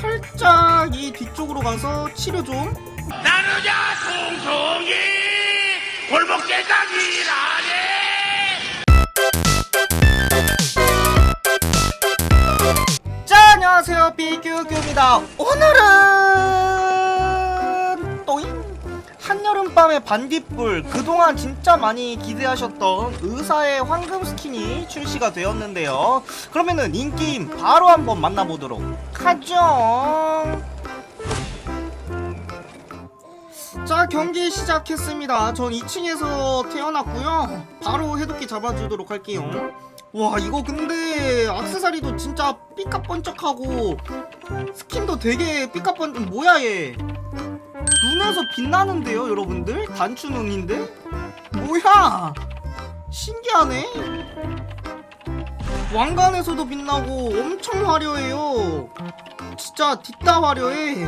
살짝 이 뒤쪽으로 가서 치료 좀. 나누자 통통이. 골목대장이라네. 자 안녕하세요. 비규규입니다. 오늘은 한여름밤의 반딧불 그동안 진짜 많이 기대하셨던 의사의 황금 스킨이 출시가 되었는데요. 그러면은 인게임 바로 한번 만나보도록 하죠. 자 경기 시작했습니다. 전 2층에서 태어났고요. 바로 해독기 잡아주도록 할게요. 와 이거 근데 악세사리도 진짜 삐까번쩍하고 스킨도 되게 삐까번쩍 뭐야 얘 빛나는데요 여러분들? 단추 눈인데? 뭐야? 신기하네. 왕관에서도 빛나고 엄청 화려해요. 진짜 뒷다 화려해.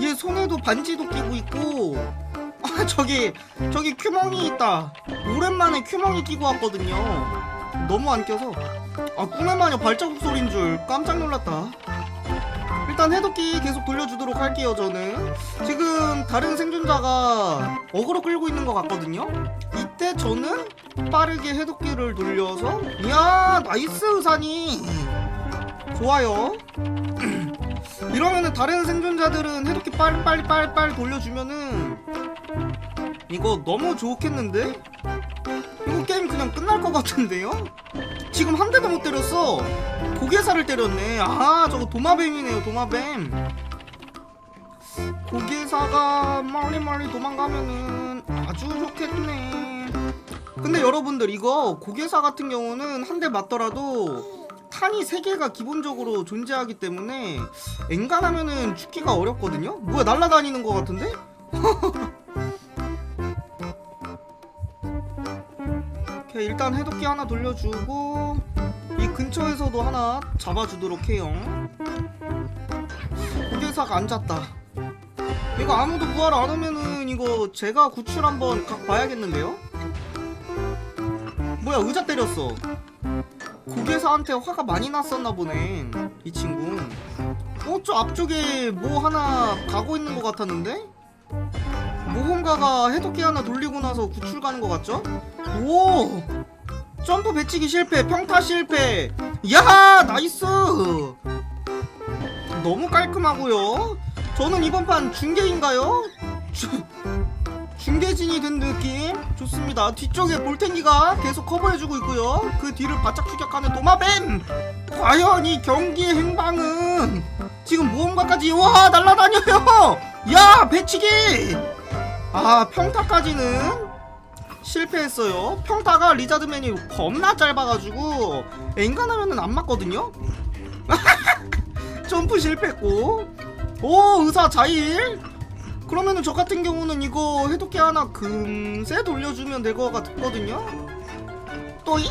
얘 손에도 반지도 끼고 있고. 아 저기 저기 큐멍이 있다. 오랜만에 큐멍이 끼고 왔거든요. 너무 안 껴서. 아 꿈의 마녀 발자국 소리인 줄 깜짝 놀랐다 일단 해독기 계속 돌려주도록 할게요 저는. 지금 다른 생존자가 어그로 끌고 있는 것 같거든요? 이때 저는 빠르게 해독기를 돌려서 이야 나이스 의사니 좋아요. 이러면은 다른 생존자들은 해독기 빨리 빨리 빨리 빨리 돌려주면은 이거 너무 좋겠는데? 이거 게임 그냥 끝날 것 같은데요? 지금 한 대도 못 때렸어. 고개사를 때렸네. 아, 저거 도마뱀이네요, 도마뱀. 고개사가 멀리 멀리 도망가면은 아주 좋겠네. 근데 여러분들 이거 고개사 같은 경우는 한 대 맞더라도 탄이 3개가 기본적으로 존재하기 때문에 엔간하면은 죽기가 어렵거든요? 뭐야 날라다니는 것 같은데? 오케이 일단 해독기 하나 돌려주고 이 근처에서도 하나 잡아주도록 해요 고개사가 앉았다 이거 아무도 부활 안 하면은 이거 제가 구출 한번 각 봐야겠는데요? 뭐야 의자 때렸어 고개사한테 화가 많이 났었나 보네 이 친구 어? 저 앞쪽에 뭐 하나 가고 있는 것 같았는데? 모험가가 해독기 하나 돌리고 나서 구출 가는 것 같죠? 오! 점프 배치기 실패, 평타 실패. 야, 나이스. 너무 깔끔하고요. 저는 이번 판 중계인가요? 주- 중계진이 된 느낌 좋습니다. 뒤쪽에 볼탱기가 계속 커버해주고 있고요. 그 뒤를 바짝 추격하는 도마뱀. 과연 이 경기의 행방은 지금 모험가까지 와 날라다녀요. 야 배치기. 아 평타까지는 실패했어요. 평타가 리자드맨이 겁나 짧아가지고 엔간하면은 안 맞거든요. 점프 실패했고. 오 의사 자일. 그러면은 저 같은 경우는 이거 해독기 하나 금세 돌려주면 될 것 같거든요. 또이?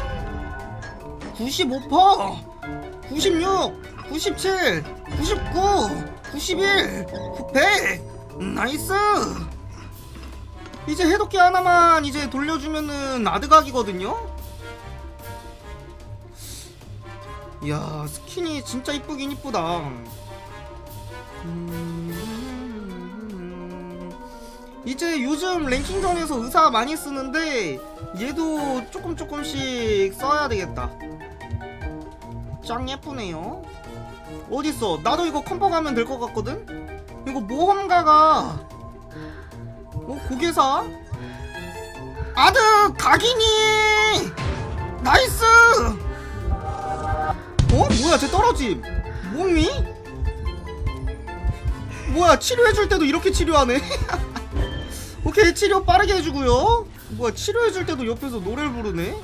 95%, 96, 97, 99, 91, 100 나이스. 이제 해독기 하나만 이제 돌려주면은 아드각이거든요. 이야 스킨이 진짜 이쁘긴 이쁘다. 음, 이제 요즘 랭킹전에서 의사 많이 쓰는데 얘도 조금 조금씩 써야 되겠다. 짱 예쁘네요. 어딨어? 나도 이거 컴퍼 가면 될 것 같거든? 이거 모험가가 어 고개사? 아드 각이니 나이스! 어? 뭐야 쟤 떨어짐. 몸이? 뭐야 치료해줄 때도 이렇게 치료하네. 오케이 치료 빠르게 해주고요. 뭐야 치료해줄 때도 옆에서 노래를 부르네.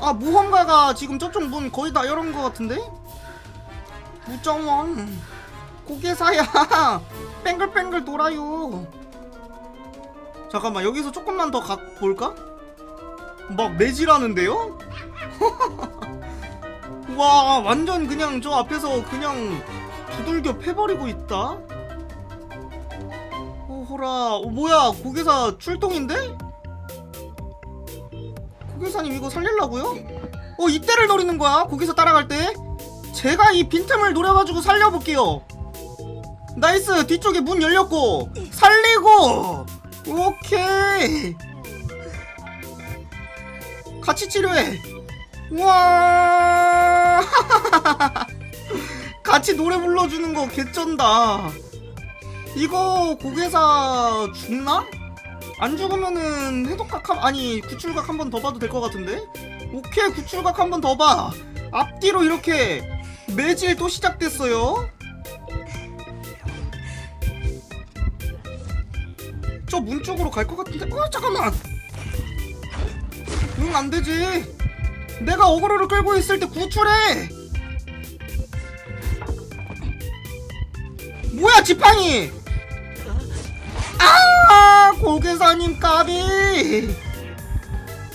아 모험가가 지금 저쪽 문 거의 다 열은 것 같은데? 무정왕 고개사야. 뺑글뺑글 돌아요 잠깐만 여기서 조금만 더 가, 볼까? 막 매질하는데요? 와 완전 그냥 저 앞에서 그냥 두들겨 패버리고 있다 오호라 어, 뭐야 고개사 출동인데? 고개사님 이거 살릴라고요? 어 이때를 노리는 거야 고개사 따라갈 때 제가 이 빈틈을 노려가지고 살려볼게요 나이스 뒤쪽에 문 열렸고 살리고 오케이. 같이 치료해. 우와. 같이 노래 불러주는 거 개쩐다. 이거 고개사 죽나? 안 죽으면은 해독각 한 아니 구출각 한 번 더 봐도 될 것 같은데? 오케이 구출각 한 번 더 봐. 앞뒤로 이렇게 매질 또 시작됐어요 저 문 쪽으로 갈 것 같은데. 어 잠깐만. 응 안되지. 내가 어그로를 끌고 있을 때 구출해. 뭐야 지팡이? 아 고개사님 까비.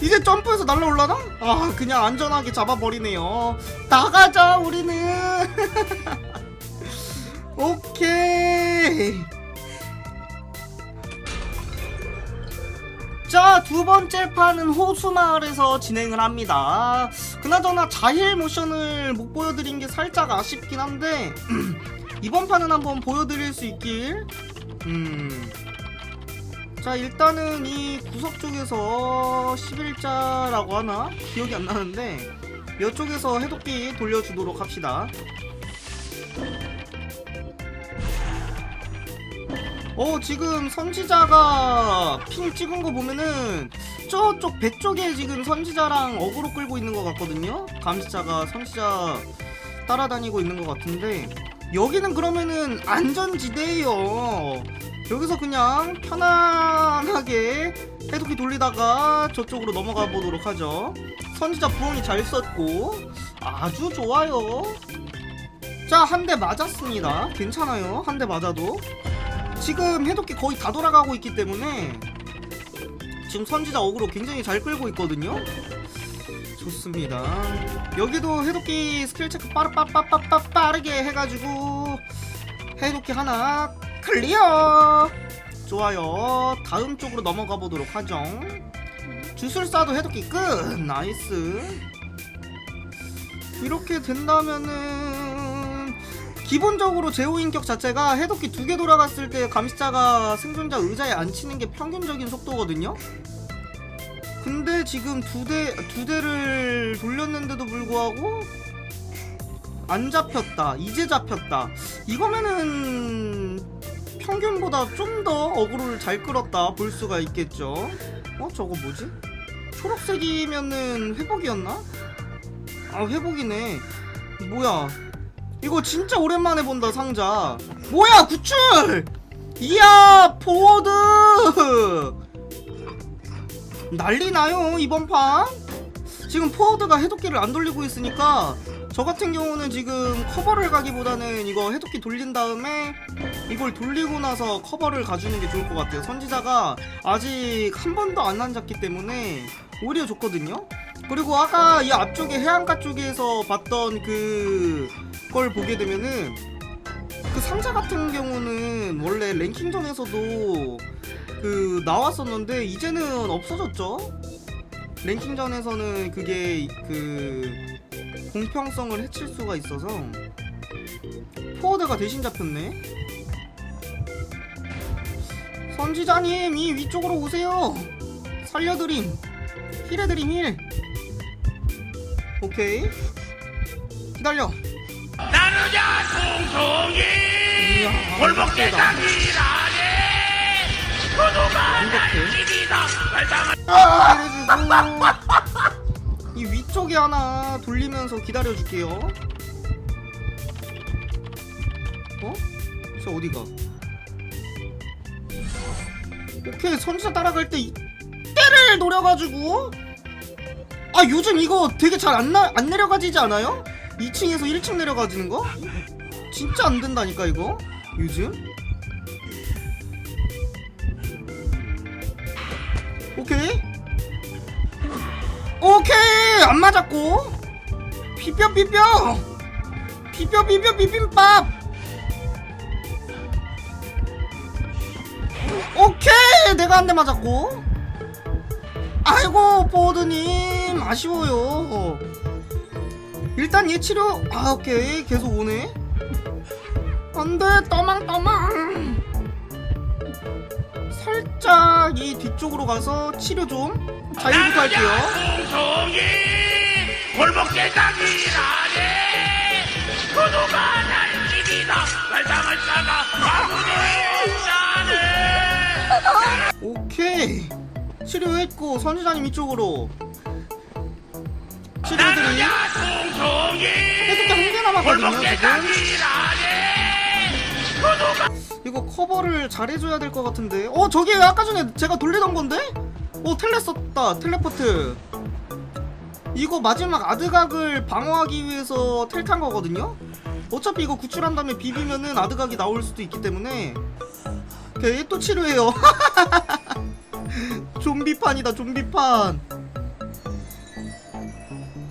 이제 점프해서 날라올라나? 아 그냥 안전하게 잡아버리네요. 나가자 우리는. 오케이 자, 두 번째 판은 호수마을에서 진행을 합니다. 그나저나 자힐 모션을 못 보여드린 게 살짝 아쉽긴 한데, 이번 판은 한번 보여드릴 수 있길. 음. 자, 일단은 이 구석 쪽에서 11자라고 하나? 기억이 안 나는데, 이쪽에서 해독기 돌려주도록 합시다. 어 지금 선지자가 핑 찍은 거 보면은 저쪽 배 쪽에 지금 선지자랑 어그로 끌고 있는 것 같거든요? 감시자가 선지자 따라다니고 있는 것 같은데 여기는 그러면은 안전지대예요. 여기서 그냥 편안하게 해독기 돌리다가 저쪽으로 넘어가 보도록 하죠. 선지자 부엉이 잘 썼고 아주 좋아요. 자 한 대 맞았습니다. 괜찮아요. 한 대 맞아도 지금 해독기 거의 다 돌아가고 있기 때문에 지금 선지자 어그로 굉장히 잘 끌고 있거든요. 좋습니다. 여기도 해독기 스킬 체크 빠르빠빠빠빠 빠르게 해가지고 해독기 하나 클리어. 좋아요. 다음 쪽으로 넘어가 보도록 하죠. 주술사도 해독기 끝. 나이스. 이렇게 된다면은 기본적으로 제호 인격 자체가 해독기 두 개 돌아갔을 때 감시자가 생존자 의자에 앉히는 게 평균적인 속도거든요. 근데 지금 두대두 대를 돌렸는데도 불구하고 안 잡혔다. 이제 잡혔다. 이거면은 평균보다 좀 더 어그로를 잘 끌었다 볼 수가 있겠죠. 어 저거 뭐지? 초록색이면은 회복이었나? 아 회복이네. 뭐야? 이거 진짜 오랜만에 본다 상자. 뭐야 구출! 이야 포워드! 난리 나요 이번 판. 지금 포워드가 해독기를 안 돌리고 있으니까 저 같은 경우는 지금 커버를 가기보다는 이거 해독기 돌린 다음에 이걸 돌리고 나서 커버를 가주는 게 좋을 것 같아요. 선지자가 아직 한 번도 안 앉았기 때문에 오히려 좋거든요. 그리고 아까 이 앞쪽에 해안가 쪽에서 봤던 그 걸 보게 되면은 그 상자 같은 경우는 원래 랭킹전에서도 그 나왔었는데 이제는 없어졌죠. 랭킹전에서는 그게 그 공평성을 해칠 수가 있어서 포워드가 대신 잡혔네. 선지자님 이 위쪽으로 오세요. 살려드림. 힐해드림 힐. 오케이. 기다려. 나누자 송송이 이야, 골목 세다. 대장이 라네 구두가 이렇게. 날집이다 해주고 이 위쪽에 하나 돌리면서 기다려줄게요. 어? 저 어디가? 오케이 선지자 따라갈 때 이때를 노려가지고 아 요즘 이거 되게 잘 안 안 내려가지지 않아요? 2층에서 1층 내려가지는 거? 진짜 안 된다니까 이거? 요즘? 오케이? 오케이! 안 맞았고? 비벼 비벼! 비벼 비벼 비빔밥! 오케이! 내가 한 대 맞았고? 아이고 보드님! 아쉬워요 일단 얘 치료. 아 오케이. 계속 오네. 안돼. 떠망떠망. 살짝 이 뒤쪽으로 가서 치료 좀. 자유부터 할게요. 송송이 골목 대장이 나네 그도가 날 집이다 말당할 자가 아무도 없다네 오케이. 치료했고 선지자님 이쪽으로. 해독기 지금 이거 커버를 잘해줘야 될 것 같은데. 어 저기 아까 전에 제가 돌리던 건데? 어 텔레 썼다 텔레포트. 이거 마지막 아드각을 방어하기 위해서 텔 탄 거거든요? 어차피 이거 구출한 다음에 비비면은 아드각이 나올 수도 있기 때문에. 오케이 또 치료해요. 좀비판이다 좀비판.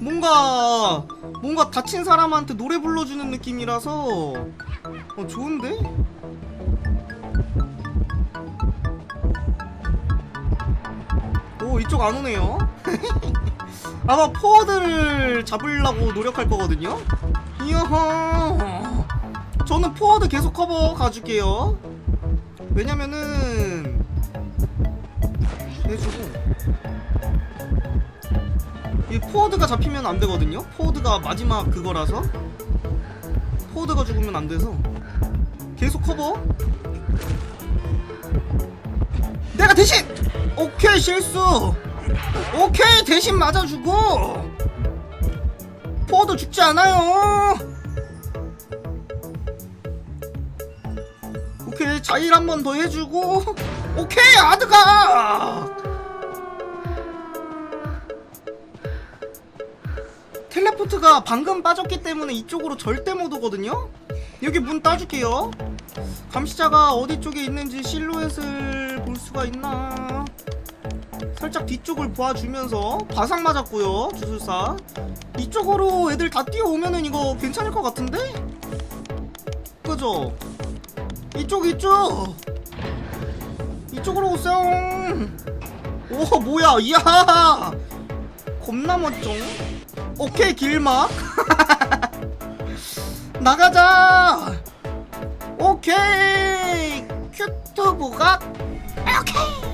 뭔가 뭔가 다친 사람한테 노래 불러주는 느낌이라서. 어 좋은데? 오 이쪽 안 오네요. 아마 포워드를 잡으려고 노력할 거거든요. 이어허. 저는 포워드 계속 커버 가줄게요. 왜냐면은 해주고 이 포워드가 잡히면 안 되거든요? 포워드가 마지막 그거라서? 포워드가 죽으면 안 돼서. 계속 커버. 내가 대신! 오케이 실수! 오케이 대신 맞아주고! 포워드 죽지 않아요! 오케이 자일 한 번 더 해주고. 오케이 아드가 텔레포트가 방금 빠졌기 때문에 이쪽으로 절대 못 오거든요? 여기 문 따줄게요. 감시자가 어디 쪽에 있는지 실루엣을 볼 수가 있나? 살짝 뒤쪽을 보아주면서 바상 맞았고요 주술사. 이쪽으로 애들 다 뛰어오면은 이거 괜찮을 것 같은데? 그죠? 이쪽 이쪽! 이쪽으로 오세요. 오 뭐야 이야! 겁나 멋쩡 오케이 길막. 나가자. 오케이. 큐트 부각 오케이